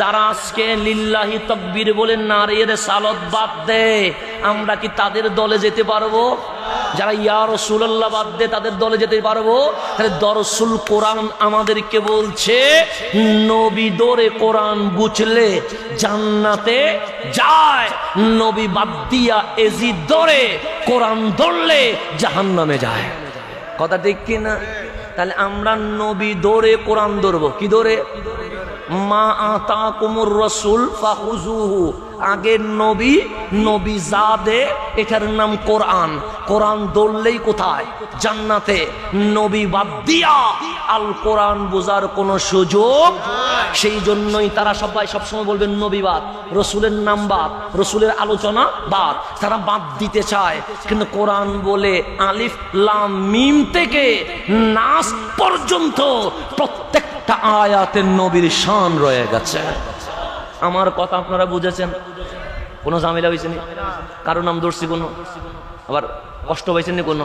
যারা আজকে লিল্লাহি তকবীর বলে নারীর সালত বাদ দে, আমরা কি তাদের দলে যেতে পারব? যারা ইয়া রসুল্লাহ বাদ দে, তাদের দলে যেতে পারব? তাহলে দরসুল কোরআন আমাদেরকে বলছে, নবী দরে কোরআন বুঝলে জান্নাতে যায়। নবী বাদ দিয়া এজি দরে কোরআন ধরলে জাহান্নামে যায়। কথা ঠিক কিনা? তাহলে আমরা নবী দৌড়ে কোরআন ধরবো। কি দৌড়ে মা আগের নবী নাম দৌড়লেই কোথায়? জান্নাতে। দিয়া আল কোরআন বোঝার কোনো সুযোগ সেই জন্যই তারা সবাই সবসময় বলবেন নবীবাদ রসুলের নাম বাদ, রসুলের আলোচনা বাদ। তারা বাদ দিতে চায়। কিন্তু কোরআন বলে আলিফ লাম মিম থেকে নাস পর্যন্ত প্রত্যেকটা আয়াতের নবীর শান রয়ে গেছে। আমার কথা আপনারা বুঝেছেন? কোনো ঝামেলা হয়েছে কারও নাম ধরছি কোনো? আবার কষ্ট পাইছেন কোনো?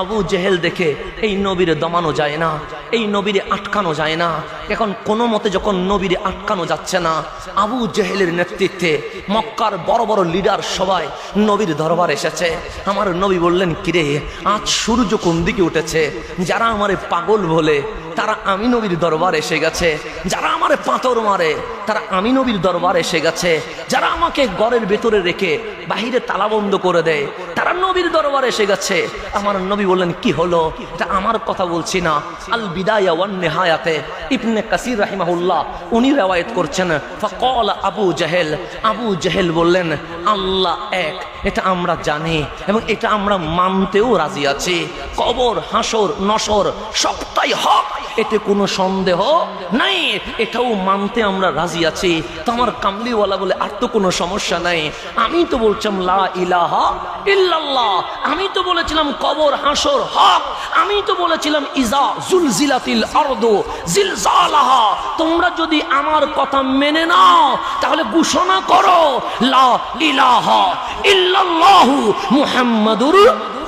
আবু জেহেল দেখে এই নবীরে দমানো যায় না। এই নবীরে আটকানো যায় না। এখন কোনো মতে যখন নবীরে আটকানো যাচ্ছে না, আবু জেহেলের নেতৃত্বে মক্কার বড় বড় লিডার সবাই নবীর দরবার এসেছে। আমার নবী বললেন, কিরে, আজ সূর্য কোন দিকে উঠেছে? যারা আমারে পাগল বলে, তারা আমি নবীর দরবার এসে গেছে। যারা আমারে পাথর মারে, তারা আমি নবীর দরবার এসে গেছে। যারা আমাকে ঘরের ভেতরে রেখে বাহিরে তালাবন্ধ করে দেয় তারা নবীর দরবার এসে গেছে। আমার নবী বললেন, কি হলো? এটা আমার কথা বলছি না। আল বিদায়া ওয়ান নেহায়াতে। ইবনে কাসির রাহিমাহুল্লাহ, উনি রেওয়ায়েত করছেন, ফকল আবু জাহেল। আবু জাহেল বললেন, আল্লাহ এক, এটা আমরা জানি এবং এটা আমরা মানতেও রাজি আছি। কবর, হাসর, নসর, সবটাই হক। এতে কোনো সন্দেহ নাই। এটাও মানতে আমরা রাজি আছি। তোমার কামলিওয়ালা বলে আর তো কোনো সমস্যা নাই। আমি তো বলছিলাম, লা ইলাহা ইল্লাল্লাহ। আমি তো বলেছিলাম, কবর, হাসর, হক। আমি তো বলেছিলাম, ইজা জুলজিলাতিল আরদু জিলজালাহা। তোমরা যদি আমার কথা মেনে নাও, তাহলে ঘোষণা করো, লা ইলাহা ইল্লাল্লাহু মুহাম্মাদুর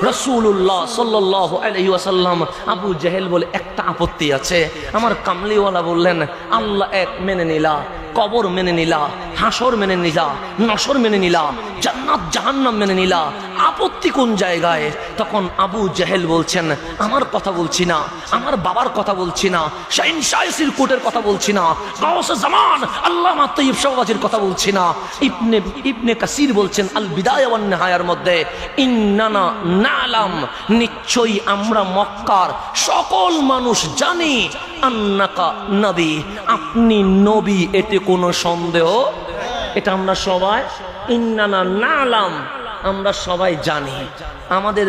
রসুল্লাহ সাল্লাহ আলহি ওয়াসাল্লাম আবু জেহেল বলে, একটা আপত্তি আছে। আমার কামলিওয়ালা বললেন, আল্লাহ এক মেনে নিলা, কবর মেনে নিলা, হাসর মেনে নিলা, নসর মেনে নিলা, জান্নাত জাহান্নাম মেনে নিলা আপত্তি কোন জায়গায়? তখন আবু জাহেল বলছেন, আমার কথা বলছি না, আমার বাবার কথা বলছি না, শাইন শাইসির কোটের কথা বলছি না, গাউসে জামান আল্লাহ মাত্তইব শাহবাজির কথা বলছি না। ইবনে ইবনে কাসির বলছেন আল বিদায় নেহায়ার মধ্যে, ইন্নানা নালাম, নিশ্চয়ই আমরা মক্কার সকল মানুষ জানি আন্নাকা নবী, আপনি নবী, এতে কোনো সন্দেহ? এটা আমরা সবাই, ইন্নানা নালাম আমরা সবাই জানি। আমাদের